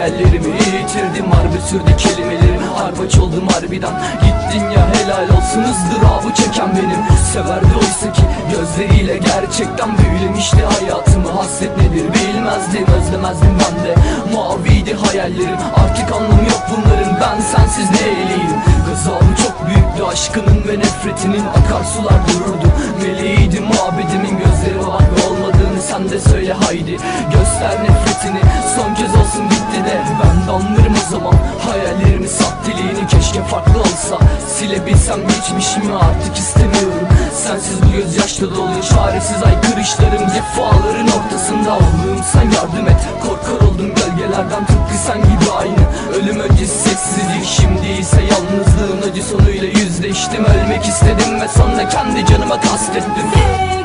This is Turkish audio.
hayallerimi yitirdim Harbi sürdü kelimelerim harbaç oldum harbiden. Gittin ya helal olsun ızdırabı çeken benim. Severdi oysa ki gözleriyle gerçekten büyülemişti hayatımı Hasret nedir bilmezdim özlemezdim ben de. Maviydi hayallerim artık anlamı yok bunların. Ben sensiz neyleyim Gazabı çok büyüktü aşkının ve nefretinin Akarsular dururdu. Meleğiydim abidimin sen de söyle haydi. Göster nefretini son kez olsun bitti de. Ben de anlarım o zaman hayallerimi sahteliğini Keşke farklı olsa silebilsem geçmişimi artık istemiyorum. Sensiz bu gözyaşla dolu çaresiz aykırışlarım. Cefaların ortasında olduğum sen yardım et. Korkar oldum gölgelerden tıpkı sen gibi aynı. Ölüm öncesi sessizlik şimdi ise yalnızlığın acı sonuyla yüzleştim. Ölmek istedim ve sonra kendi canıma kastettim